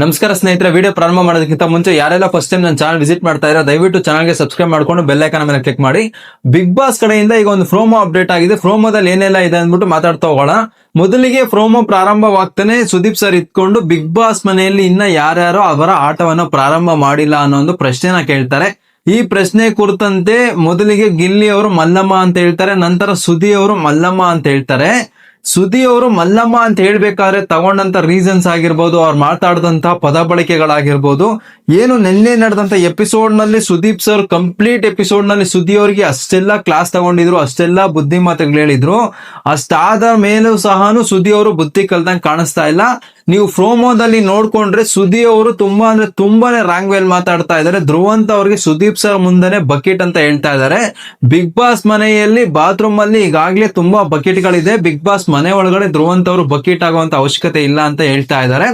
ನಮಸ್ಕಾರ ಸ್ನೇಹಿತರೆ ವಿಡಿಯೋ ಪ್ರಾರಂಭ ಮಾಡೋದಕ್ಕಿಂತ ಮುಂಚೆ ಯಾರೆಲ್ಲ ಫಸ್ಟ್ ಟೈಮ್ ನನ್ನ ಚಾನಲ್ ವಿಸಿಟ್ ಮಾಡ್ತಾ ಇರೋ, ದಯವಿಟ್ಟು ಚಾನಲ್ಗೆ ಸಬ್ಸ್ಕ್ರೈಬ್ ಮಾಡ್ಕೊಂಡು ಐಕಾನ್ ಮೇಲೆ ಕ್ಲಿಕ್ ಮಾಡಿ. ಬಿಗ್ ಬಾಸ್ ಕಡೆಯಿಂದ ಈಗ ಒಂದು ಫ್ರೋಮೋ ಅಪ್ಡೇಟ್ ಆಗಿದೆ. ಫ್ರೋಮೋದಲ್ಲಿ ಏನೆಲ್ಲ ಇದೆ ಅಂದ್ಬಿಟ್ಟು ಮಾತಾಡ್ತಾ ಹೋಗೋಣ. ಮೊದಲಿಗೆ ಫ್ರೋಮೋ ಪ್ರಾರಂಭವಾಗ್ತಾನೆ ಸುದೀಪ್ ಸರ್ ಇತ್ಕೊಂಡು ಬಿಗ್ ಬಾಸ್ ಮನೆಯಲ್ಲಿ ಇನ್ನ ಯಾರ್ಯಾರು ಅವರ ಆಟವನ್ನು ಪ್ರಾರಂಭ ಮಾಡಿಲ್ಲ ಅನ್ನೋ ಒಂದು ಪ್ರಶ್ನೆನ ಕೇಳ್ತಾರೆ. ಈ ಪ್ರಶ್ನೆ ಕುರಿತಂತೆ ಮೊದಲಿಗೆ ಗಿಲ್ಲಿ ಅವರು ಮಲ್ಲಮ್ಮ ಅಂತ ಹೇಳ್ತಾರೆ, ನಂತರ ಸುದಿ ಅವರು ಮಲ್ಲಮ್ಮ ಅಂತ ಹೇಳ್ತಾರೆ. ಸುದಿ ಅವರು ಮಲ್ಲಮ್ಮ ಅಂತ ಹೇಳ್ಬೇಕಾದ್ರೆ ತಗೊಂಡಂತ ರೀಸನ್ಸ್ ಆಗಿರ್ಬೋದು, ಅವ್ರು ಮಾತಾಡಿದಂತ ಪದ ಬಳಕೆಗಳಾಗಿರ್ಬೋದು. ಏನು ನಿನ್ನೆ ನಡೆದಂತ ಎಪಿಸೋಡ್ನಲ್ಲಿ ಸುದೀಪ್ ಸರ್ ಕಂಪ್ಲೀಟ್ ಎಪಿಸೋಡ್ನಲ್ಲಿ ಸುದಿ ಅವರಿಗೆ ಅಷ್ಟೆಲ್ಲ ಕ್ಲಾಸ್ ತಗೊಂಡಿದ್ರು, ಅಷ್ಟೆಲ್ಲ ಬುದ್ಧಿ ಮಾತುಗಳು ಹೇಳಿದ್ರು. ಅಷ್ಟಾದ ಮೇಲೂ ಸಹನು ಸುದಿ ಅವರು ಬುದ್ಧಿ ಕಲ್ತಂಗ್ ಕಾಣಿಸ್ತಾ ಇಲ್ಲ. ನೀವು ಫ್ರೋಮೋದಲ್ಲಿ ನೋಡ್ಕೊಂಡ್ರೆ ಸುದಿ ಅವರು ತುಂಬಾ ಅಂದ್ರೆ ತುಂಬಾನೇ ರಾಂಗ್ ವೇಲ್ ಮಾತಾಡ್ತಾ ಇದ್ದಾರೆ. ಧ್ರುವಂತ ಅವ್ರಿಗೆ ಸುದೀಪ್ ಸರ್ ಮುಂದೆನೆ ಬಕೆಟ್ ಅಂತ ಹೇಳ್ತಾ ಇದ್ದಾರೆ. ಬಿಗ್ ಬಾಸ್ ಮನೆಯಲ್ಲಿ ಬಾತ್ರೂಮ್ ಅಲ್ಲಿ ಈಗಾಗಲೇ ತುಂಬಾ ಬಕೆಟ್ ಗಳಿದೆ. ಬಿಗ್ ಬಾಸ್ ಮನೆ ಒಳಗಡೆ ಧ್ರುವಂತ ಅವರು ಬಕೆಟ್ ಆಗುವಂತ ಅವಶ್ಯಕತೆ ಇಲ್ಲ ಅಂತ ಹೇಳ್ತಾ ಇದ್ದಾರೆ.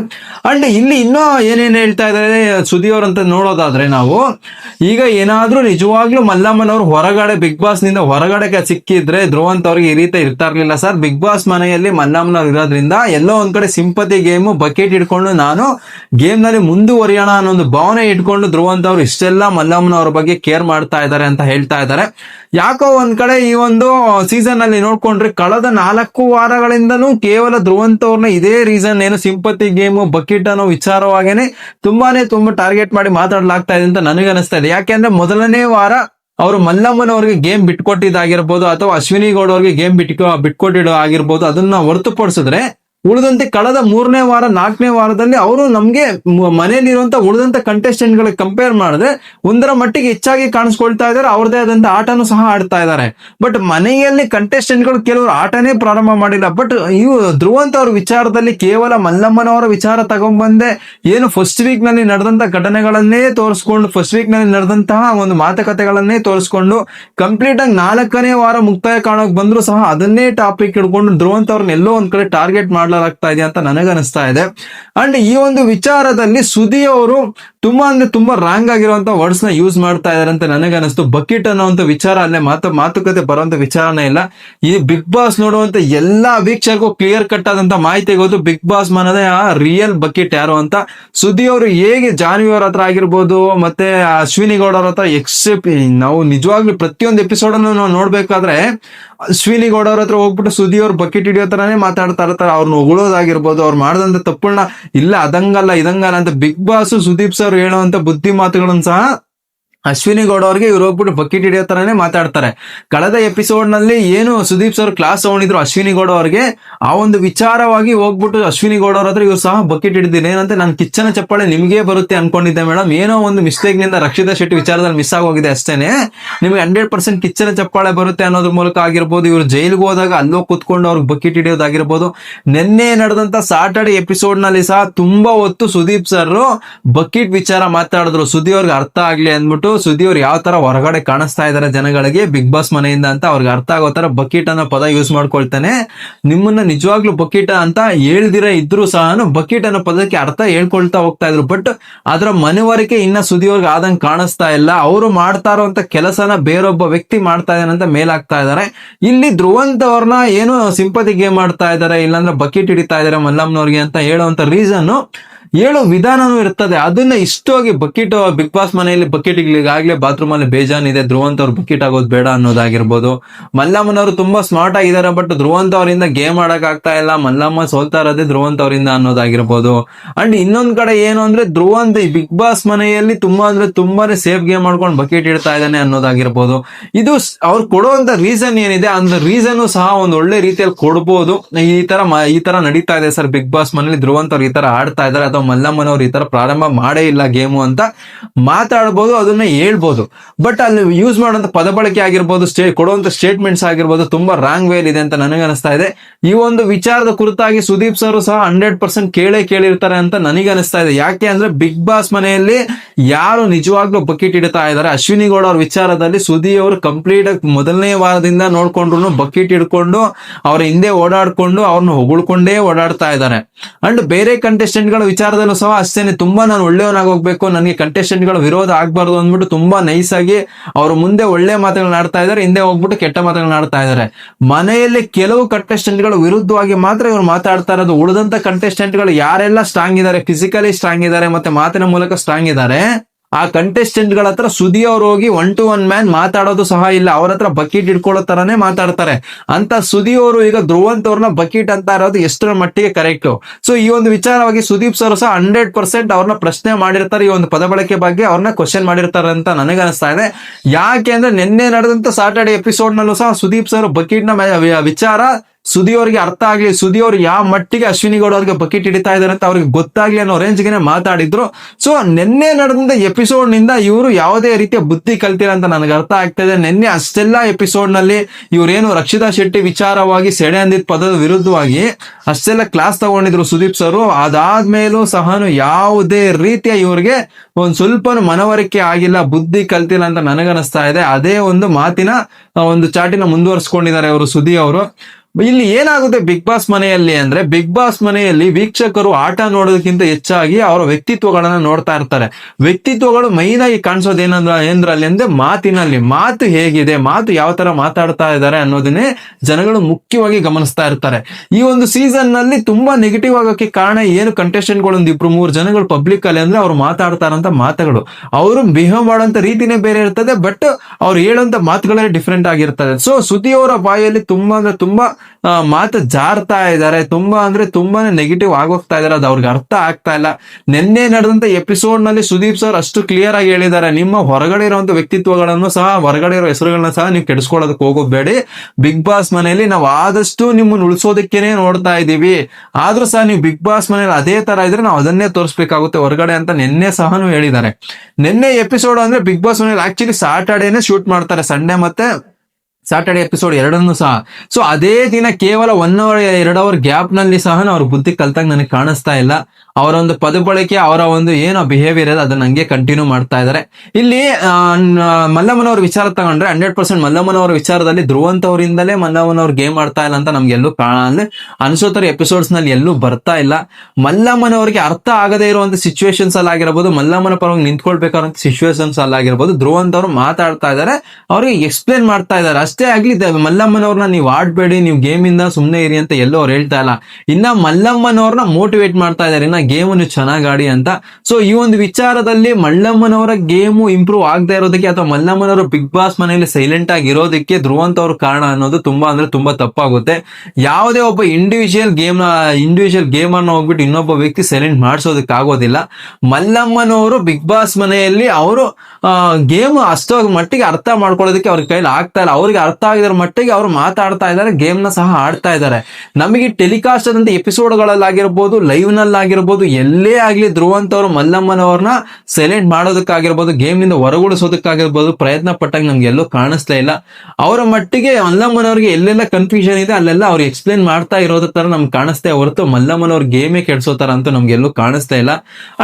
ಅಂಡ್ ಇಲ್ಲಿ ಇನ್ನೂ ಏನೇನ್ ಹೇಳ್ತಾ ಇದ್ದಾರೆ ಅವ್ರ ಅಂತ ನೋಡೋದಾದ್ರೆ ನಾವು, ಈಗ ಏನಾದ್ರೂ ನಿಜವಾಗ್ಲೂ ಮಲ್ಲಮ್ಮನವರು ಹೊರಗಡೆ ಬಿಗ್ ಬಾಸ್ನಿಂದ ಹೊರಗಡೆ ಸಿಕ್ಕಿದ್ರೆ ಧ್ರುವಂತ ಅವ್ರಿಗೆ ಈ ರೀತಿ ಇರ್ತಾ ಇರ್ಲಿಲ್ಲ ಸರ್ ಬಿಗ್ ಬಾಸ್ ಮನೆಯಲ್ಲಿ ಮಲ್ಲಮ್ಮನವ್ರು ಇರೋದ್ರಿಂದ ಎಲ್ಲೋ ಒಂದ್ ಕಡೆ ಸಿಂಪತಿ ಬಕೆಟ್ ಇಟ್ಕೊಂಡು ನಾನು ಗೇಮ್ನಲ್ಲಿ ಮುಂದುವರಿಯೋಣ ಅನ್ನೋ ಒಂದು ಭಾವನೆ ಇಟ್ಕೊಂಡು ಧ್ರುವಂತ ಅವ್ರು ಇಷ್ಟೆಲ್ಲ ಮಲ್ಲಮ್ಮನವ್ರ ಬಗ್ಗೆ ಕೇರ್ ಮಾಡ್ತಾ ಇದ್ದಾರೆ ಅಂತ ಹೇಳ್ತಾ ಇದ್ದಾರೆ. ಯಾಕೋ ಒಂದ್ ಕಡೆ ಈ ಒಂದು ಸೀಸನ್ ಅಲ್ಲಿ ನೋಡ್ಕೊಂಡ್ರೆ ಕಳೆದ ನಾಲ್ಕು ವಾರಗಳಿಂದನೂ ಕೇವಲ ಧ್ರುವಂತ ಅವ್ರನ್ನ ಇದೇ ರೀಸನ್ ಏನು ಸಿಂಪತಿ ಗೇಮು ಬಕೆಟ್ ಅನ್ನೋ ವಿಚಾರವಾಗೇನೆ ತುಂಬಾನೇ ತುಂಬಾ ಟಾರ್ಗೆಟ್ ಮಾಡಿ ಮಾತಾಡ್ಲಾಗ್ತಾ ಇದೆ ಅಂತ ನನಗೆ ಅನಿಸ್ತಾ ಇದೆ. ಯಾಕೆಂದ್ರೆ ಮೊದಲನೇ ವಾರ ಅವರು ಮಲ್ಲಮ್ಮನವ್ರಿಗೆ ಗೇಮ್ ಬಿಟ್ಕೊಟ್ಟಿದ್ದಾಗಿರ್ಬೋದು ಅಥವಾ ಅಶ್ವಿನಿ ಗೌಡ ಅವ್ರಿಗೆ ಗೇಮ್ ಬಿಟ್ಕೊ ಬಿಟ್ಕೊಟ್ಟಿಡೋ ಆಗಿರ್ಬೋದು ಅದನ್ನ ಹೊರತುಪಡಿಸಿದ್ರೆ ಉಳಿದಂತೆ ಕಳೆದ ಮೂರನೇ ವಾರ, ನಾಲ್ಕನೇ ವಾರದಲ್ಲಿ ಅವರು ನಮ್ಗೆ ಮನೆಯಲ್ಲಿ ಮನೆಯಲ್ಲಿರುವಂತ ಉಳಿದಂತ ಕಂಟೆಸ್ಟೆಂಟ್ ಗಳಿಗೆ ಕಂಪೇರ್ ಮಾಡಿದ್ರೆ ಒಂದರ ಮಟ್ಟಿಗೆ ಹೆಚ್ಚಾಗಿ ಕಾಣಿಸ್ಕೊಳ್ತಾ ಇದ್ದಾರೆ. ಅವ್ರದೇ ಆದಂತ ಆಟನೂ ಸಹ ಆಡ್ತಾ ಇದ್ದಾರೆ. ಬಟ್ ಮನೆಯಲ್ಲಿ ಕಂಟೆಸ್ಟೆಂಟ್ಗಳು ಕೆಲವರು ಆಟನೇ ಪ್ರಾರಂಭ ಮಾಡಿಲ್ಲ. ಬಟ್ ಇವು ಧ್ರುವಂತ ಅವ್ರ ವಿಚಾರದಲ್ಲಿ ಕೇವಲ ಮಲ್ಲಮ್ಮನವರ ವಿಚಾರ ತಗೊಂಡ್ಬಂದೆ ಏನು ಫಸ್ಟ್ ವೀಕ್ನಲ್ಲಿ ನಡೆದಂತ ಘಟನೆಗಳನ್ನೇ ತೋರಿಸ್ಕೊಂಡು ಫಸ್ಟ್ ವೀಕ್ನಲ್ಲಿ ನಡೆದಂತಹ ಒಂದು ಮಾತುಕತೆಗಳನ್ನೇ ತೋರಿಸ್ಕೊಂಡು ಕಂಪ್ಲೀಟ್ ಆಗಿ ನಾಲ್ಕನೇ ವಾರ ಮುಕ್ತಾಯ ಕಾಣೋಕೆ ಬಂದ್ರು ಸಹ ಅದನ್ನೇ ಟಾಪಿಕ್ ಹಿಡ್ಕೊಂಡು ಧ್ರುವಂತ ಅವ್ರನ್ನ ಎಲ್ಲೋ ಒಂದ್ ಕಡೆ ಟಾರ್ಗೆಟ್ ಮಾಡ್ಲಾಗ್ತಾ ಇದೆ ಅಂತ ನನಗನಿಸ್ತಾ ಇದೆ. ಅಂಡ್ ಈ ಒಂದು ವಿಚಾರದಲ್ಲಿ ಸುದಿ ಅವರು ತುಂಬಾ ಅಂದ್ರೆ ತುಂಬಾ ರಾಂಗ್ ಆಗಿರುವಂತ ವರ್ಡ್ಸ್ನ ಯೂಸ್ ಮಾಡ್ತಾ ಇದಾರೆ ಅಂತ ನನಗನಿಸ್ತು ಬಕೆಟ್ ಅನ್ನೋ ವಿಚಾರ ಅಲ್ಲೇ ಮಾತು ಮಾತುಕತೆ ಬರುವಂತ ವಿಚಾರನೇ ಇಲ್ಲ. ಈ ಬಿಗ್ ಬಾಸ್ ನೋಡುವಂತ ಎಲ್ಲಾ ವೀಕ್ಷಕರು ಕ್ಲಿಯರ್ ಕಟ್ ಆದಂತ ಮಾಹಿತಿ ಗೊತ್ತು. ಬಿಗ್ ಬಾಸ್ ಮನದ ರಿಯಲ್ ಬಕೆಟ್ ಯಾರು ಅಂತ. ಸುದಿ ಅವರು ಹೇಗೆ ಜಾನ್ವಿ ಅವರ ಹತ್ರ ಆಗಿರ್ಬೋದು, ಮತ್ತೆ ಅಶ್ವಿನಿ ಗೌಡ ಅವ್ರ ಹತ್ರ ಎಕ್ಸೆಪ್ಟ್ ನಾವು ನಿಜವಾಗ್ಲೂ ಪ್ರತಿಯೊಂದು ಎಪಿಸೋಡ್ ಅನ್ನು ನಾವು ನೋಡ್ಬೇಕಾದ್ರೆ ಅಶ್ವಿನಿ ಗೌಡ ಅವ್ರ ಹತ್ರ ಹೋಗ್ಬಿಟ್ಟು ಸುದಿ ಅವ್ರ ಬಕೆಟ್ ಹಿಡಿಯೋ ತರಾನೇ ಮಾತಾಡ್ತಾ ಇರ್ತಾರೆ. ಅವ್ರನ್ನ ಹೊಗಳೋದಾಗಿರ್ಬೋದು ಅವ್ರು ಮಾಡಿದಂತ ತಪ್ಪುಗಳನ್ನ ಇಲ್ಲ, ಅದಂಗಲ್ಲ, ಇದಂಗಲ್ಲ ಅಂತ ಬಿಗ್ ಬಾಸ್ ಸುದೀಪ್ ಸರ್ ಹೇಳುವಂತ ಬುದ್ಧಿ ಮಾತುಗಳನ್ನು ಸಹ ಅಶ್ವಿನಿ ಗೌಡ ಅವ್ರಿಗೆ ಇವ್ರು ಹೋಗ್ಬಿಟ್ಟು ಬಕೆಟ್ ಹಿಡಿಯೋ ತರಾನೇ ಮಾತಾಡ್ತಾರೆ. ಕಳೆದ ಎಪಿಸೋಡ್ನಲ್ಲಿ ಏನು ಸುದೀಪ್ ಸರ್ ಕ್ಲಾಸ್ ತಗೊಂಡಿದ್ರು ಅಶ್ವಿನಿ ಗೌಡ ಅವ್ರಿಗೆ, ಆ ಒಂದು ವಿಚಾರವಾಗಿ ಹೋಗ್ಬಿಟ್ಟು ಅಶ್ವಿನಿ ಗೌಡ ಅವ್ರ ಹತ್ರ ಇವ್ರು ಸಹ ಬಕೆಟ್ ಹಿಡಿದಿನಿ ಏನಂತ, ನಾನು ಕಿಚ್ಚನ ಚಪ್ಪಾಳೆ ನಿಮ್ಗೆ ಬರುತ್ತೆ ಅನ್ಕೊಂಡಿದ್ದೆ ಮೇಡಮ್. ಏನೋ ಒಂದು ಮಿಸ್ಟೇಕ್ನಿಂದ ರಕ್ಷಿತಾ ಶೆಟ್ಟಿ ವಿಚಾರದಲ್ಲಿ ಮಿಸ್ ಆಗೋಗಿದೆ ಅಷ್ಟೇನೆ. ನಿಮ್ಗೆ ಹಂಡ್ರೆಡ್ ಪರ್ಸೆಂಟ್ ಕಿಚ್ಚನ ಚಪ್ಪಾಳೆ ಬರುತ್ತೆ ಅನ್ನೋದ್ರ ಮೂಲಕ ಆಗಿರ್ಬೋದು, ಇವ್ರು ಜೈಲಿಗೆ ಹೋದಾಗ ಅಲ್ಲೋ ಕುತ್ಕೊಂಡು ಅವ್ರಿಗೆ ಬಕೆಟ್ ಹಿಡಿಯೋದಾಗಿರ್ಬೋದು. ನಿನ್ನೆ ನಡೆದಂತ ಸಾಟರ್ಡೆ ಎಪಿಸೋಡ್ನಲ್ಲಿ ಸಹ ತುಂಬಾ ಹೊತ್ತು ಸುದೀಪ್ ಸರ್ ಬಕೆಟ್ ವಿಚಾರ ಮಾತಾಡಿದ್ರು. ಸುದೀಪ್ ಅವ್ರಿಗೆ ಅರ್ಥ ಆಗ್ಲಿ ಅಂದ್ಬಿಟ್ಟು ಸುದಿ ಅವ್ರು ಯಾವ ತರ ಹೊರಗಡೆ ಕಾಣಿಸ್ತಾ ಇದಾರೆ ಜನಗಳಿಗೆ ಬಿಗ್ ಬಾಸ್ ಮನೆಯಿಂದ ಅಂತ ಅವ್ರಿಗೆ ಅರ್ಥ ಆಗೋ ತರ ಬಕೀಟ್ ಅನ್ನೋ ಪದ ಯೂಸ್ ಮಾಡ್ಕೊಳ್ತಾನೆ. ನಿಮ್ಮನ್ನ ನಿಜವಾಗ್ಲೂ ಬಕೀಟ ಅಂತ ಹೇಳ್ದಿರ ಇದ್ರು ಸಹ ಬಕೀಟ್ ಅನ್ನೋ ಪದಕ್ಕೆ ಅರ್ಥ ಹೇಳ್ಕೊಳ್ತಾ ಹೋಗ್ತಾ ಇದ್ರು. ಬಟ್ ಅದರ ಮನವರಿಕೆ ಇನ್ನ ಸುದಿ ಅವ್ರಿಗೆ ಆದಂಗೆ ಕಾಣಿಸ್ತಾ ಇಲ್ಲ. ಅವರು ಮಾಡ್ತಾ ಇರುವಂತ ಕೆಲಸನ ಬೇರೊಬ್ಬ ವ್ಯಕ್ತಿ ಮಾಡ್ತಾ ಇದ್ದಾನೆ ಅಂತ ಮೇಲಾಗ್ತಾ ಇದ್ದಾರೆ ಇಲ್ಲಿ ಧ್ರುವಂತ್ ಅವ್ರನ್ನ ಏನು ಸಿಂಪತಿ ಗೇಮ್ ಮಾಡ್ತಾ ಇದ್ದಾರೆ ಇಲ್ಲಾಂದ್ರೆ ಬಕೀಟ್ ಹಿಡಿತಾ ಇದಾರೆ ಮಲ್ಲಮ್ಮನವ್ರಿಗೆ ಅಂತ ಹೇಳುವಂತ ರೀಸನ್ ಹೇಳೋ ವಿಧಾನನೂ ಇರ್ತದೆ. ಅದನ್ನ ಇಷ್ಟೋಗಿ ಬಕೆಟ್, ಬಿಗ್ ಬಾಸ್ ಮನೆಯಲ್ಲಿ ಬಕೆಟ್ ಈಗಾಗಲೇ ಬಾತ್ರೂಮ್ ಅಲ್ಲಿ ಬೇಜಾನ್ ಇದೆ ಧ್ರುವಂತ ಅವ್ರು ಬಕೆಟ್ ಆಗೋದು ಬೇಡ ಅನ್ನೋದಾಗಿರ್ಬೋದು. ಮಲ್ಲಮ್ಮನವರು ತುಂಬಾ ಸ್ಮಾರ್ಟ್ ಆಗಿದ್ದಾರೆ ಬಟ್ ಧ್ರುವಂತ ಅವರಿಂದ ಗೇಮ್ ಆಡಕ್ ಆಗ್ತಾ ಇಲ್ಲ. ಮಲ್ಲಮ್ಮ ಸೋಲ್ತಾ ಇರೋದೇ ಧ್ರುವಂತ ಅವರಿಂದ ಅನ್ನೋದಾಗಿರ್ಬೋದು. ಅಂಡ್ ಇನ್ನೊಂದ್ ಕಡೆ ಏನು ಅಂದ್ರೆ ಧ್ರುವಂತ ಈ ಬಿಗ್ ಬಾಸ್ ಮನೆಯಲ್ಲಿ ತುಂಬಾ ಅಂದ್ರೆ ತುಂಬಾನೇ ಸೇಫ್ ಗೇಮ್ ಮಾಡ್ಕೊಂಡು ಬಕೆಟ್ ಇಡ್ತಾ ಇದ್ದಾನೆ ಅನ್ನೋದಾಗಿರ್ಬೋದು. ಇದು ಅವ್ರು ಕೊಡುವಂತ ರೀಸನ್ ಏನಿದೆ ಅಂದ್ರೆ ರೀಸನ್ ಸಹ ಒಂದು ಒಳ್ಳೆ ರೀತಿಯಲ್ಲಿ ಕೊಡ್ಬೋದು. ಈ ತರ ಈ ತರ ನಡೀತಾ ಇದೆ ಸರ್ ಬಿಗ್ ಬಾಸ್ ಮನೆಯಲ್ಲಿ. ಧ್ರುವಂತ ಅವ್ರು ಈ ತರ ಆಡ್ತಾ ಇದ್ದಾರೆ ಅಥವಾ ಮಲ್ಲಮ್ಮನವ್ರು ಈ ತರ ಪ್ರಾರಂಭ ಮಾಡೇ ಇಲ್ಲ ಗೇಮು ಅಂತ ಮಾತಾಡ್ಬೋದು, ಅದನ್ನ ಹೇಳ್ಬೋದು. ಬಟ್ ಅಲ್ಲಿ ಯೂಸ್ ಮಾಡುವಂತ ಪದ ಬಳಕೆ ಆಗಿರ್ಬೋದು, ಸ್ಟೇ, ಕೊಡುವಂತ ಸ್ಟೇಟ್ಮೆಂಟ್ಸ್ ಆಗಿರ್ಬೋದು ತುಂಬಾ ರಾಂಗ್ ವೇಲ್ ಇದೆ ಅಂತ ನನಗೆ ಅನಿಸ್ತಾ ಇದೆ. ಈ ಒಂದು ವಿಚಾರದ ಕುರಿತಾಗಿ ಸುದೀಪ್ ಸರ್ ಸಹ ಹಂಡ್ರೆಡ್ ಪರ್ಸೆಂಟ್ ಕೇಳೇ ಕೇಳಿರ್ತಾರೆ ಅಂತ ನನಗೆ ಅನಿಸ್ತಾ ಇದೆ. ಯಾಕೆ ಅಂದ್ರೆ ಬಿಗ್ ಬಾಸ್ ಮನೆಯಲ್ಲಿ ಯಾರು ನಿಜವಾಗ್ಲೂ ಬಕೆಟ್ ಇಡ್ತಾ ಇದ್ದಾರೆ? ಅಶ್ವಿನಿ ಗೌಡ ಅವ್ರ ವಿಚಾರದಲ್ಲಿ ಸುದಿ ಅವರು ಕಂಪ್ಲೀಟ್ ಆಗಿ ಮೊದಲನೇ ವಾರದಿಂದ ನೋಡ್ಕೊಂಡ್ರು ಬಕೆಟ್ ಹಿಡ್ಕೊಂಡು ಅವ್ರ ಹಿಂದೆ ಓಡಾಡ್ಕೊಂಡು ಅವ್ರನ್ನ ಹೊಗಳ್ಕೊಂಡೇ ಓಡಾಡ್ತಾ ಇದ್ದಾರೆ. ಅಂಡ್ ಬೇರೆ ಕಂಟೆಸ್ಟೆಂಟ್ಗಳ ವಿಚಾರ ವಿಚಾರದಲ್ಲೂ ಸಹ ಅಷ್ಟೇನೆ, ತುಂಬಾ ನಾನು ಒಳ್ಳೆಯವನಾಗಿ ಹೋಗ್ಬೇಕು, ನನಗೆ ಕಂಟೆಸ್ಟೆಂಟ್ಗಳು ಗಳ ವಿರೋಧ ಆಗ್ಬಾರ್ದು ಅಂದ್ಬಿಟ್ಟು ತುಂಬಾ ನೈಸ್ ಆಗಿ ಅವ್ರ ಮುಂದೆ ಒಳ್ಳೆ ಮಾತುಗಳನ್ನ ಆಡ್ತಾ ಇದ್ದಾರೆ ಹಿಂದೆ ಹೋಗ್ಬಿಟ್ಟು ಕೆಟ್ಟ ಮಾತುಗಳನ್ನ ಆಡ್ತಾ ಇದ್ದಾರೆ ಮನೆಯಲ್ಲಿ ಕೆಲವು ಕಂಟೆಸ್ಟೆಂಟ್ಗಳು ಗಳ ವಿರುದ್ಧವಾಗಿ ಮಾತ್ರ ಇವರು ಮಾತಾಡ್ತಾ ಇರೋದು, ಉಳಿದಂತ ಕಂಟೆಸ್ಟೆಂಟ್ಗಳು ಗಳು ಯಾರೆಲ್ಲ ಸ್ಟ್ರಾಂಗ್ ಇದಾರೆ ಫಿಸಿಕಲಿ ಸ್ಟ್ರಾಂಗ್ ಇದಾರೆ, ಮತ್ತೆ ಮಾತಿನ ಮೂಲಕ ಸ್ಟ್ರಾಂಗ್ ಇದಾರೆ ಆ ಕಂಟೆಸ್ಟೆಂಟ್ಗಳ ಹತ್ರ ಸುದಿ ಅವ್ರು ಹೋಗಿ ಒನ್ ಟು ಒನ್ ಮ್ಯಾನ್ ಮಾತಾಡೋದು ಸಹ ಇಲ್ಲ. ಅವ್ರ ಹತ್ರ ಬಕೆಟ್ ಇಟ್ಕೊಳ್ಳೋ ತರಾನೇ ಮಾತಾಡ್ತಾರೆ. ಅಂತ ಸುದಿ ಅವರು ಈಗ ಧ್ರುವಂತ್ ಅವ್ರನ್ನ ಬಕೆಟ್ ಅಂತ ಇರೋದು ಎಷ್ಟರ ಮಟ್ಟಿಗೆ ಕರೆಕ್ಟ್ ಸೊ ಈ ಒಂದು ವಿಚಾರವಾಗಿ ಸುದೀಪ್ ಸರ್ ಸಹ ಹಂಡ್ರೆಡ್ ಪರ್ಸೆಂಟ್ ಅವ್ರನ್ನ ಪ್ರಶ್ನೆ ಮಾಡಿರ್ತಾರೆ. ಈ ಒಂದು ಪದ ಬಳಕೆ ಬಗ್ಗೆ ಅವ್ರನ್ನ ಕ್ವಶನ್ ಮಾಡಿರ್ತಾರೆ ಅಂತ ನನಗೆ ಅನಿಸ್ತಾ ಇದೆ. ಯಾಕೆ ಅಂದ್ರೆ ನಿನ್ನೆ ನಡೆದಂತ ಸಾಟರ್ಡೆ ಎಪಿಸೋಡ್ ನಲ್ಲೂ ಸಹ ಸುದೀಪ್ ಸರ್ ಬಕೆಟ್ನ ವಿಚಾರ ಸುದಿ ಅವರಿಗೆ ಅರ್ಥ ಆಗ್ಲಿ ಸುದಿ ಅವ್ರು ಯಾವ ಮಟ್ಟಿಗೆ ಅಶ್ವಿನಿ ಗೌಡ ಅವ್ರಿಗೆ ಬಕೆಟ್ ಹಿಡಿತಾ ಇದಾರೆ ಅಂತ ಅವ್ರಿಗೆ ಗೊತ್ತಾಗ್ಲಿ ಅನ್ನೋ ರೇಂಜ್ಗೆನೆ ಮಾತಾಡಿದ್ರು. ಸೊ ನಿನ್ನೆ ನಡೆದ ಎಪಿಸೋಡ್ನಿಂದ ಇವರು ಯಾವುದೇ ರೀತಿಯ ಬುದ್ಧಿ ಕಲ್ತಿಲ್ಲ ಅಂತ ನನಗೆ ಅರ್ಥ ಆಗ್ತಾ ಇದೆ. ನಿನ್ನೆ ಅಷ್ಟೆಲ್ಲ ಎಪಿಸೋಡ್ನಲ್ಲಿ ಇವರೇನು ರಕ್ಷಿತಾ ಶೆಟ್ಟಿ ವಿಚಾರವಾಗಿ ಸೆಡೆ ಅಂದಿದ್ ಪದದ ವಿರುದ್ಧವಾಗಿ ಅಷ್ಟೆಲ್ಲ ಕ್ಲಾಸ್ ತಗೊಂಡಿದ್ರು ಸುದೀಪ್ ಸರ್. ಅದಾದ್ಮೇಲೂ ಸಹನು ಯಾವುದೇ ರೀತಿಯ ಇವ್ರಿಗೆ ಒಂದ್ ಸ್ವಲ್ಪ ಮನವರಿಕೆ ಆಗಿಲ್ಲ, ಬುದ್ಧಿ ಕಲ್ತಿಲ್ಲ ಅಂತ ನನಗನ್ನಿಸ್ತಾ ಇದೆ. ಅದೇ ಒಂದು ಮಾತಿನ ಒಂದು ಚಾಟಿನ ಮುಂದುವರ್ಸ್ಕೊಂಡಿದ್ದಾರೆ ಅವರು ಸುದಿ ಅವರು. ಇಲ್ಲಿ ಏನಾಗುತ್ತೆ ಬಿಗ್ ಬಾಸ್ ಮನೆಯಲ್ಲಿ ಅಂದ್ರೆ ಬಿಗ್ ಬಾಸ್ ಮನೆಯಲ್ಲಿ ವೀಕ್ಷಕರು ಆಟ ನೋಡೋದಕ್ಕಿಂತ ಹೆಚ್ಚಾಗಿ ಅವರ ವ್ಯಕ್ತಿತ್ವಗಳನ್ನ ನೋಡ್ತಾ ಇರ್ತಾರೆ. ವ್ಯಕ್ತಿತ್ವಗಳು ಮೈನ್ ಆಗಿ ಕಾಣಿಸೋದು ಏನಂದ್ರ ಏನ್ರಲ್ಲಿ ಅಂದ್ರೆ ಮಾತಿನಲ್ಲಿ. ಮಾತು ಹೇಗಿದೆ? ಮಾತು ಯಾವ ತರ ಮಾತಾಡ್ತಾ ಇದ್ದಾರೆ ಅನ್ನೋದನ್ನೇ ಜನಗಳು ಮುಖ್ಯವಾಗಿ ಗಮನಿಸ್ತಾ ಇರ್ತಾರೆ. ಈ ಒಂದು ಸೀಸನ್ನಲ್ಲಿ ತುಂಬಾ ನೆಗೆಟಿವ್ ಆಗೋಕೆ ಕಾರಣ ಏನು? ಕಂಟೆಸ್ಟೆಂಟ್ ಒಂದು ಇಬ್ರು, ಮೂರು ಜನಗಳು ಪಬ್ಲಿಕ್ ಅಲ್ಲಿ ಅಂದ್ರೆ ಅವ್ರು ಮಾತಾಡ್ತಾರಂತ ಮಾತುಗಳು. ಅವರು ಬಿಹೇವ್ ಮಾಡೋಂತ ರೀತಿನೇ ಬೇರೆ ಇರ್ತದೆ ಬಟ್ ಅವ್ರು ಹೇಳೋಂತ ಮಾತುಗಳೇ ಡಿಫ್ರೆಂಟ್ ಆಗಿರ್ತದೆ. ಸೊ ಸುದ್ದಿ ಅವರ ಬಾಯಲ್ಲಿ ತುಂಬಾ ಅಂದ್ರೆ ತುಂಬಾ ಮಾತು ಜಾರ್ತಾ ಇದ್ದಾರೆ. ತುಂಬಾ ಅಂದ್ರೆ ತುಂಬಾನೇ ನೆಗೆಟಿವ್ ಆಗೋಗ್ತಾ ಇದಾರೆ ಅದು ಅವ್ರಿಗೆ ಅರ್ಥ ಆಗ್ತಾ ಇಲ್ಲ. ನಿನ್ನೆ ನಡೆದಂತ ಎಪಿಸೋಡ್ನಲ್ಲಿ ಸುದೀಪ್ ಸರ್ ಅಷ್ಟು ಕ್ಲಿಯರ್ ಆಗಿ ಹೇಳಿದ್ದಾರೆ. ನಿಮ್ಮ ಹೊರಗಡೆ ಇರುವಂತ ವ್ಯಕ್ತಿತ್ವಗಳನ್ನು ಸಹ, ಹೊರಗಡೆ ಇರೋ ಹೆಸರುಗಳನ್ನ ಸಹ ನೀವು ಕೆಡಿಸ್ಕೊಳ್ಳೋದಕ್ಕೆ ಹೋಗೋಬೇಡಿ. ಬಿಗ್ ಬಾಸ್ ಮನೆಯಲ್ಲಿ ನಾವು ಆದಷ್ಟು ನಿಮ್ಮನ್ನು ಉಳಿಸೋದಕ್ಕೇನೆ ನೋಡ್ತಾ ಇದ್ದೀವಿ. ಆದ್ರೂ ಸಹ ನೀವು ಬಿಗ್ ಬಾಸ್ ಮನೇಲಿ ಅದೇ ತರ ಇದ್ರೆ ನಾವು ಅದನ್ನೇ ತೋರಿಸ್ಬೇಕಾಗುತ್ತೆ. ಹೊರಗಡೆ ಅಂತ ನಿನ್ನೆ ಸಹ ಹೇಳಿದ್ದಾರೆ. ನಿನ್ನೆ ಎಪಿಸೋಡ್ ಅಂದ್ರೆ ಬಿಗ್ ಬಾಸ್ ಮನೇಲಿ ಆಕ್ಚುಲಿ ಸಾಟರ್ಡೇನೆ ಶೂಟ್ ಮಾಡ್ತಾರೆ. ಸಂಡೇ ಮತ್ತೆ ಸಾಟರ್ಡೆ ಎಪಿಸೋಡ್ ಎರಡನ್ನು ಸಹ. ಸೊ ಅದೇ ದಿನ ಕೇವಲ ಒನ್ ಅವರ್ ಎರಡು ಅವರ್ ಗ್ಯಾಪ್ನಲ್ಲಿ ಸಹ ಅವ್ರ ಬುದ್ಧಿ ಕಲ್ತಂಗ್ ನನಗೆ ಕಾಣಿಸ್ತಾ ಇಲ್ಲ. ಅವರ ಒಂದು ಪದ ಬಳಕೆ ಅವರ ಒಂದು ಏನೋ ಬಿಹೇವಿಯರ್ ಇದೆ, ಅದನ್ನ ಹಂಗೆ ಕಂಟಿನ್ಯೂ ಮಾಡ್ತಾ ಇದ್ದಾರೆ. ಇಲ್ಲಿ ಮಲ್ಲಮ್ಮನವ್ರ ವಿಚಾರ ತಗೊಂಡ್ರೆ ಹಂಡ್ರೆಡ್ ಪರ್ಸೆಂಟ್ ಮಲ್ಲಮ್ಮನವರ ವಿಚಾರದಲ್ಲಿ ಧ್ರುವಂತ ಅವರಿಂದಲೇ ಮಲ್ಲಮ್ಮನವ್ರು ಗೇಮ್ ಆಡ್ತಾ ಇಲ್ಲ ಅಂತ ನಮ್ಗೆ ಎಲ್ಲೂ ಕಾಣಲ್ಲ ಅನ್ಸೋತರ ಅನ್ಸೋ ಎಪಿಸೋಡ್ಸ್ನಲ್ಲಿ ಎಲ್ಲೂ ಬರ್ತಾ ಇಲ್ಲ. ಮಲ್ಲಮ್ಮನವರಿಗೆ ಅರ್ಥ ಆಗದೇ ಇರುವಂತ ಸಿಚುವೇಶನ್ಸ್ ಅಲ್ಲಿ ಆಗಿರಬಹುದು ಮಲ್ಲಮ್ಮನ ಪರವಾಗಿ ನಿಂತ್ಕೊಳ್ಬೇಕಾದಂತ ಸಿಚುವೇಶನ್ಸ್ ಅಲ್ಲಿ ಆಗಿರಬಹುದು ಧ್ರುವಂತ್ ಅವರು ಮಾತಾಡ್ತಾ ಇದ್ದಾರೆ. ಅವ್ರಿಗೆ ಎಕ್ಸ್ಪ್ಲೇನ್ ಮಾಡ್ತಾ ಇದ್ದಾರೆ. ಅಷ್ಟೇ ಆಗ್ಲಿ ಮಲ್ಲಮ್ಮನವ್ರನ್ನ ನೀವು ಆಡ್ಬೇಡಿ, ನೀವು ಗೇಮ್ ಇಂದ ಸುಮ್ನೆ ಇರಿ ಅಂತ ಎಲ್ಲೂ ಅವ್ರು ಹೇಳ್ತಾ ಇಲ್ಲ. ಇನ್ನ ಮಲ್ಲಮ್ಮನವ್ರನ್ನ ಮೋಟಿವೇಟ್ ಮಾಡ್ತಾ ಇದ್ದಾರೆ. ಇನ್ನ ಗೇಮ್ ನೀವು ಚೆನ್ನಾಗಿ ಆಡಿ ಅಂತ. ಸೊ ಈ ಒಂದು ವಿಚಾರದಲ್ಲಿ ಮಲ್ಲಮ್ಮನವರ ಗೇಮು ಇಂಪ್ರೂವ್ ಆಗದೆ ಇರೋದಕ್ಕೆ ಅಥವಾ ಮಲ್ಲಮ್ಮನವರು ಬಿಗ್ ಬಾಸ್ ಮನೆಯಲ್ಲಿ ಸೈಲೆಂಟ್ ಆಗಿರೋದಕ್ಕೆ ಧ್ರುವಂತ ಅವ್ರ ಕಾರಣ ಅನ್ನೋದು ತುಂಬಾ ಅಂದ್ರೆ ತುಂಬಾ ತಪ್ಪಾಗುತ್ತೆ. ಯಾವುದೇ ಒಬ್ಬ ಇಂಡಿವಿಜುವಲ್ ಗೇಮ್ ಇಂಡಿವಿಜುವಲ್ ಗೇಮ್ ಅನ್ನು ಹೋಗ್ಬಿಟ್ಟು ಇನ್ನೊಬ್ಬ ವ್ಯಕ್ತಿ ಸೈಲೆಂಟ್ ಮಾಡಿಸೋದಕ್ಕೆ ಆಗೋದಿಲ್ಲ. ಮಲ್ಲಮ್ಮನವರು ಬಿಗ್ ಬಾಸ್ ಮನೆಯಲ್ಲಿ ಅವರು ಗೇಮ್ ಅಷ್ಟೋ ಮಟ್ಟಿಗೆ ಅರ್ಥ ಮಾಡ್ಕೊಳ್ಳೋದಕ್ಕೆ ಅವ್ರ ಕೈಲಿ ಆಗ್ತಾ ಇಲ್ಲ. ಅವ್ರಿಗೆ ಅರ್ಥ ಆಗಿದ್ರ ಮಟ್ಟಿಗೆ ಅವ್ರು ಮಾತಾಡ್ತಾ ಇದ್ದಾರೆ ಗೇಮ್ನ ಸಹ ಆಡ್ತಾ ಇದ್ದಾರೆ. ನಮಗೆ ಟೆಲಿಕಾಸ್ಟ್ ಆದಂತ ಎಪಿಸೋಡ್ಗಳಲ್ಲಾಗಿರ್ಬೋದು ಲೈವ್ ನಲ್ಲಾಗಿರ್ಬೋದು ಎಲ್ಲೇ ಆಗ್ಲಿ ಧ್ರುವಂತ ಅವರು ಮಲ್ಲಮ್ಮನವ್ರನ್ನ ಸೈಲೆಂಟ್ ಮಾಡೋದಕ್ಕಾಗಿರ್ಬೋದು ಗೇಮ್ನಿಂದ ಹೊರಗೂಡಿಸೋದಕ್ಕಾಗಿರ್ಬೋದು ಪ್ರಯತ್ನ ಪಟ್ಟಾಗ ನಮ್ಗೆ ಎಲ್ಲೂ ಕಾಣಿಸ್ತಾ ಇಲ್ಲ. ಅವರ ಮಟ್ಟಿಗೆ ಮಲ್ಲಮ್ಮನವ್ರಿಗೆ ಎಲ್ಲೆಲ್ಲ ಕನ್ಫ್ಯೂಷನ್ ಇದೆ, ಅಲ್ಲೆಲ್ಲ ಅವ್ರು ಎಕ್ಸ್ಪ್ಲೇನ್ ಮಾಡ್ತಾ ಇರೋದ ತರ ನಮ್ಗೆ ಕಾಣಿಸ್ತಾ ಹೊರತು ಮಲ್ಲಮ್ಮನವ್ರ ಗೇಮೇ ಕೆಡ್ಸೋ ತರ ಅಂತೂ ನಮ್ಗೆ ಎಲ್ಲೂ ಕಾಣಿಸ್ತಾ ಇಲ್ಲ.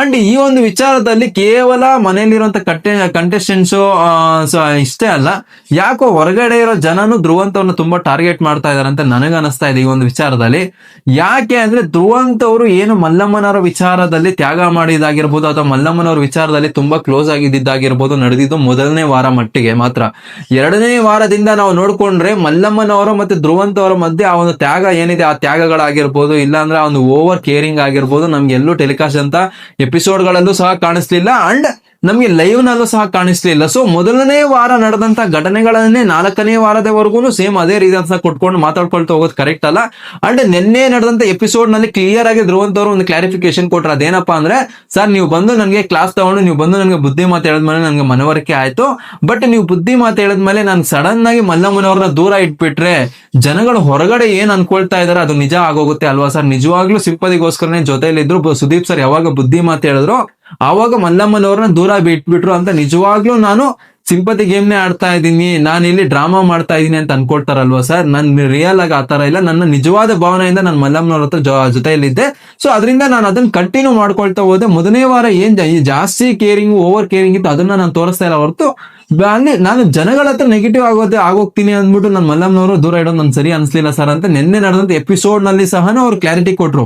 ಅಂಡ್ ಈ ಒಂದು ವಿಚಾರದಲ್ಲಿ ಕೇವಲ ಮನೆಯಲ್ಲಿರುವಂತ ಕಟ್ಟೆ ಕಂಟೆಸ್ಟೆಂಟ್ಸ್ ಇಷ್ಟೇ ಅಲ್ಲ, ಯಾಕೋ ಹೊರಗಡೆ ಇರೋ ಜನನು ಧ್ರುವಂತವ್ರನ್ನ ತುಂಬಾ ಟಾರ್ಗೆಟ್ ಮಾಡ್ತಾ ಇದಾರೆ ಅಂತ ನನಗೆ ಅನಿಸ್ತಾ ಇದೆ ಈ ಒಂದು ವಿಚಾರದಲ್ಲಿ. ಯಾಕೆ ಅಂದ್ರೆ ಧ್ರುವಂತವ್ರು ಏನು ಮಲ್ಲಮ್ಮನವರ ವಿಚಾರದಲ್ಲಿ ತ್ಯಾಗ ಮಾಡಿದಾಗಿರ್ಬೋದು ಅಥವಾ ಮಲ್ಲಮ್ಮನವ್ರ ವಿಚಾರದಲ್ಲಿ ತುಂಬಾ ಕ್ಲೋಸ್ ಆಗಿದ್ದಾಗಿರ್ಬೋದು ನಡೆದಿದ್ದು ಮೊದಲನೇ ವಾರ ಮಟ್ಟಿಗೆ ಮಾತ್ರ. ಎರಡನೇ ವಾರದಿಂದ ನಾವು ನೋಡ್ಕೊಂಡ್ರೆ ಮಲ್ಲಮ್ಮನವರು ಮತ್ತೆ ಧ್ರುವಂತವರ ಮಧ್ಯೆ ಆ ಒಂದು ತ್ಯಾಗ ಏನಿದೆ, ಆ ತ್ಯಾಗಗಳಾಗಿರ್ಬೋದು, ಇಲ್ಲಾಂದ್ರೆ ಆ ಒಂದು ಓವರ್ ಕೇರಿಂಗ್ ಆಗಿರ್ಬೋದು ನಮ್ಗೆ ಎಲ್ಲೂ ಟೆಲಿಕಾಸ್ಟ್ ಅಂತ ಎಪಿಸೋಡ್ಗಳಲ್ಲೂ ಸಹ ಕಾಣಿಸ್ಲಿಲ್ಲ. ಅಂಡ್ ನಮಗೆ ಲೈವ್ನಲ್ಲೂ ಸಹ ಕಾಣಿಸ್ಲಿಲ್ಲ. ಸೊ ಮೊದಲನೇ ವಾರ ನಡೆದಂತ ಘಟನೆಗಳನ್ನೇ ನಾಲ್ಕನೇ ವಾರದವರೆಗೂ ಸೇಮ್ ಅದೇ ರೀತಿಯಂತ ಕೊಟ್ಕೊಂಡು ಮಾತಾಡ್ಕೊಳ್ತಾ ಹೋಗೋದು ಕರೆಕ್ಟ್ ಅಲ್ಲ. ಅಂಡ್ ನಿನ್ನೆ ನಡೆದಂತ ಎಪಿಸೋಡ್ನಲ್ಲಿ ಕ್ಲಿಯರ್ ಆಗಿ ಧ್ರುವಂತವ್ರು ಒಂದು ಕ್ಲಾರಿಫಿಕೇಶನ್ ಕೊಟ್ರು. ಅದೇನಪ್ಪಾ ಅಂದ್ರೆ ಸರ್ ನೀವು ಬಂದು ನನಗೆ ಕ್ಲಾಸ್ ತಗೊಂಡು, ನೀವು ಬಂದು ನನಗೆ ಬುದ್ಧಿ ಮಾತು ಹೇಳಿದ್ಮೇಲೆ ನನಗೆ ಮನವರಿಕೆ ಆಯ್ತು. ಬಟ್ ನೀವು ಬುದ್ಧಿ ಮಾತು ಹೇಳಿದ್ಮೇಲೆ ನಾನು ಸಡನ್ ಆಗಿ ಮಲ್ಲಮ್ಮನವ್ರನ್ನ ದೂರ ಇಟ್ಬಿಟ್ರೆ, ಜನಗಳು ಹೊರಗಡೆ ಏನ್ ಅನ್ಕೊಳ್ತಾ ಇದಾರೆ ಅದು ನಿಜ ಆಗೋಗುತ್ತೆ ಅಲ್ವಾ? ಸರ್ ನಿಜವಾಗ್ಲೂ ಸಿಂಪದಿಗೋಸ್ಕರನೇ ಜೊತೆಲಿದ್ರು ಸುದೀಪ್ ಸರ್ ಯಾವಾಗ ಬುದ್ಧಿ ಮಾತು ಹೇಳಿದ್ರು ಆವಾಗ ಮಲ್ಲಮ್ಮನವ್ರನ್ನ ದೂರ ಬಿಟ್ಬಿಟ್ರು ಅಂತ ನಿಜವಾಗ್ಲೂ ನಾನು ಸಿಂಪತಿ ಗೇಮ್ನೇ ಆಡ್ತಾ ಇದ್ದೀನಿ ನಾನು ಇಲ್ಲಿ ಡ್ರಾಮಾ ಮಾಡ್ತಾ ಇದ್ದೀನಿ ಅಂತ ಅನ್ಕೊಳ್ತಾರಲ್ವಾ ಸರ್? ನನ್ನ ರಿಯಲ್ ಆಗಿ ಆತರ ಇಲ್ಲ. ನನ್ನ ನಿಜವಾದ ಭಾವನೆಯಿಂದ ನಾನು ಮಲ್ಲಮ್ಮನವ್ರ ಹತ್ರ ಜೊತೆಯಲ್ಲಿದ್ದೆ. ಸೊ ಅದರಿಂದ ನಾನು ಅದನ್ನ ಕಂಟಿನ್ಯೂ ಮಾಡ್ಕೊಳ್ತಾ ಹೋದೆ. ಮೊದಲನೇ ವಾರ ಏನ್ ಜಾಸ್ತಿ ಕೇರಿಂಗ್ ಓವರ್ ಕೇರಿಂಗ್ ಇತ್ತು, ಅದನ್ನ ನಾನು ತೋರಿಸ್ತಾ ಇಲ್ಲ ಹೊರತು ಅಲ್ಲಿ ನಾನು ಜನಗಳ ಹತ್ರ ನೆಗೆಟಿವ್ ಆಗೋದೇ ಆಗೋಗ್ತೀನಿ ಅಂದ್ಬಿಟ್ಟು ನನ್ನ ಮಲ್ಲಮ್ಮನವರು ದೂರ ಇಡೋದು ನನ್ ಸರಿ ಅನ್ಸ್ಲಿಲ್ಲ ಸರ್ ಅಂತ ನಿನ್ನೆ ನಡೆದಂತ ಎಪಿಸೋಡ್ನಲ್ಲಿ ಸಹ ಅವ್ರು ಕ್ಲಾರಿಟಿ ಕೊಟ್ರು.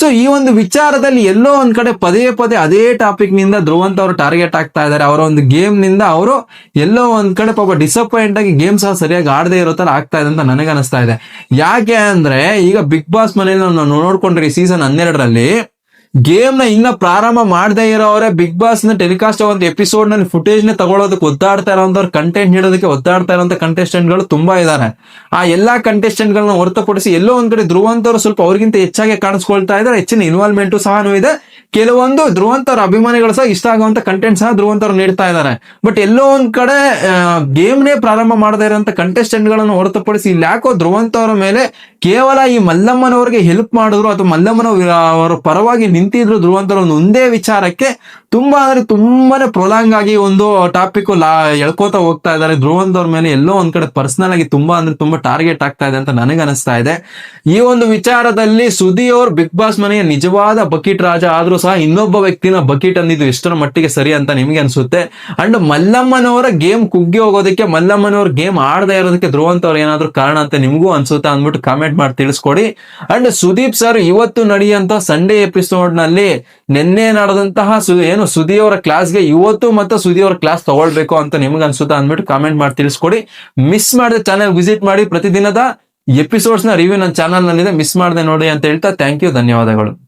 ಸೊ ಈ ಒಂದು ವಿಚಾರದಲ್ಲಿ ಎಲ್ಲೋ ಒಂದ್ ಕಡೆ ಪದೇ ಪದೇ ಅದೇ ಟಾಪಿಕ್ನಿಂದ ಧ್ರುವಂತ ಅವರು ಟಾರ್ಗೆಟ್ ಆಗ್ತಾ ಇದ್ದಾರೆ ಅವರ ಒಂದು ಗೇಮ್ನಿಂದ ಅವರು ಎಲ್ಲೋ ಒಂದ್ ಕಡೆ ಪಾಪ ಡಿಸಪಾಯಿಂಟ್ ಆಗಿ ಗೇಮ್ ಸಹ ಸರಿಯಾಗಿ ಆಡದೇ ಇರೋ ತರ ಆಗ್ತಾ ಇದೆ ಅಂತ ನನಗೆ ಅನಿಸ್ತಾ ಇದೆ. ಯಾಕೆ ಅಂದ್ರೆ ಈಗ ಬಿಗ್ ಬಾಸ್ ಮನೆಯಲ್ಲಿ ನಾವು ನೋಡ್ಕೊಂಡ್ರೆ ಸೀಸನ್ ಹನ್ನೆರಡರಲ್ಲಿ ಗೇಮ್ನ ಇನ್ನ ಪ್ರಾರಂಭ ಮಾಡದೇ ಇರೋವ್ರೆ ಬಿಗ್ ಬಾಸ್ನ ಟೆಲಿಕಾಸ್ಟ್ ಒಂದು ಎಪಿಸೋಡ್ನಲ್ಲಿ ಫುಟೇಜ್ನ ತಗೊಳ್ಳೋದಕ್ಕೆ ಒದ್ದಾಡ್ತಾ ಇರೋಂಥವ್ರು ಕಂಟೆಂಟ್ ನೀಡೋದಕ್ಕೆ ಒದ್ದಾಡ್ತಾ ಇರೋಂಥ ಕಂಟೆಸ್ಟೆಂಟ್ಗಳು ತುಂಬಾ ಇದ್ದಾರೆ ಆ ಎಲ್ಲಾ ಕಂಟೆಸ್ಟೆಂಟ್ ಗಳನ್ನ ಹೊರತುಪಡಿಸಿ ಎಲ್ಲೋ ಒಂದ್ ಕಡೆ ಧ್ರುವಂತವ್ರು ಸ್ವಲ್ಪ ಅವ್ರಿಗಿಂತ ಹೆಚ್ಚಾಗಿ ಕಾಣಿಸ್ಕೊಳ್ತಾ ಇದ್ದಾರೆ ಹೆಚ್ಚಿನ ಇನ್ವಾಲ್ವ್ಮೆಂಟ್ ಸಹ ಇದೆ. ಕೆಲವೊಂದು ಧ್ರುವಂತರ ಅಭಿಮಾನಿಗಳು ಸಹ ಇಷ್ಟ ಆಗುವಂತ ಕಂಟೆಂಟ್ ಸಹ ಧ್ರುವಂತರು ನೀಡ್ತಾ ಇದ್ದಾರೆ ಬಟ್ ಎಲ್ಲೋ ಒಂದ್ ಕಡೆ ಗೇಮ್ ನೇ ಪ್ರಾರಂಭ ಮಾಡದೇ ಇರೋಂಥ ಕಂಟೆಸ್ಟೆಂಟ್ ಗಳನ್ನ ಹೊರತುಪಡಿಸಿ ಇಲ್ಲಿ ಯಾಕೋ ಧ್ರುವಂತವ್ರ ಮೇಲೆ ಕೇವಲ ಈ ಮಲ್ಲಮ್ಮನವರಿಗೆ ಹೆಲ್ಪ್ ಮಾಡಿದ್ರು ಅಥವಾ ಮಲ್ಲಮ್ಮನವರು ಅವರ ಪರವಾಗಿ ನಿಂತಿದ್ರು ಒಂದು ಒಂದೇ ವಿಚಾರಕ್ಕೆ ತುಂಬಾ ಅಂದ್ರೆ ತುಂಬಾನೇ ಪ್ರೊಲಾಂಗ್ ಆಗಿ ಒಂದು ಟಾಪಿಕ್ ಲಾ ಎಳ್ಕೋತಾ ಹೋಗ್ತಾ ಇದ್ದಾರೆ. ಧ್ರುವಂತವ್ರ ಮೇಲೆ ಎಲ್ಲೋ ಒಂದ್ ಕಡೆ ಪರ್ಸನಲ್ ಆಗಿ ತುಂಬಾ ಅಂದ್ರೆ ತುಂಬಾ ಟಾರ್ಗೆಟ್ ಆಗ್ತಾ ಇದೆ ಅಂತ ನನಗೆ ಅನಿಸ್ತಾ ಇದೆ. ಈ ಒಂದು ವಿಚಾರದಲ್ಲಿ ಸುದಿ ಅವ್ರು ಬಿಗ್ ಬಾಸ್ ಮನೆಯ ನಿಜವಾದ ಬಕೀಟ್ ರಾಜ ಆದ್ರೂ ಸಹ ಇನ್ನೊಬ್ಬ ವ್ಯಕ್ತಿನ ಬಕೀಟ್ ಅಂದಿದ್ದು ಎಷ್ಟರ ಮಟ್ಟಿಗೆ ಸರಿ ಅಂತ ನಿಮ್ಗೆ ಅನ್ಸುತ್ತೆ. ಅಂಡ್ ಮಲ್ಲಮ್ಮನವರ ಗೇಮ್ ಕುಗ್ಗಿ ಹೋಗೋದಕ್ಕೆ ಮಲ್ಲಮ್ಮನವ್ರ ಗೇಮ್ ಆಡದೇ ಇರೋದಕ್ಕೆ ಧ್ರುವಂತವ್ರು ಏನಾದ್ರು ಕಾರಣ ಅಂತ ನಿಮಗೂ ಅನ್ಸುತ್ತೆ ಅಂದ್ಬಿಟ್ಟು ಕಾಮೆಂಟ್ ಮಾಡಿ ತಿಳಿಸ್ಕೊಡಿ. ಅಂಡ್ ಸುದೀಪ್ ಸರ್ ಇವತ್ತು ನಡೆಯುವಂತ ಸಂಡೇ ಎಪಿಸೋಡ್ನಲ್ಲಿ ನಿನ್ನೆ ನಡೆದಂತಹ ಏನು ಸುದಿ ಅವರ ಕ್ಲಾಸ್ಗೆ ಇವತ್ತು ಮತ್ತೆ ಸುದಿ ಅವರ ಕ್ಲಾಸ್ ತಗೊಳ್ಬೇಕು ಅಂತ ನಿಮ್ಗೆ ಅನ್ಸುತ್ತಾ ಅಂದ್ಬಿಟ್ಟು ಕಾಮೆಂಟ್ ಮಾಡಿ ತಿಳಿಸ್ಕೊಡಿ. ಮಿಸ್ ಮಾಡಿದ ಚಾನೆಲ್ ವಿಸಿಟ್ ಮಾಡಿ ಪ್ರತಿದಿನದ ಎಪಿಸೋಡ್ಸ್ನ ರಿವ್ಯೂ ನನ್ನ ಚಾನಲ್ ನಲ್ಲಿದೆ. ಮಿಸ್ ಮಾಡದೆ ನೋಡಿ ಅಂತ ಹೇಳ್ತಾ ಥ್ಯಾಂಕ್ ಯು ಧನ್ಯವಾದಗಳು.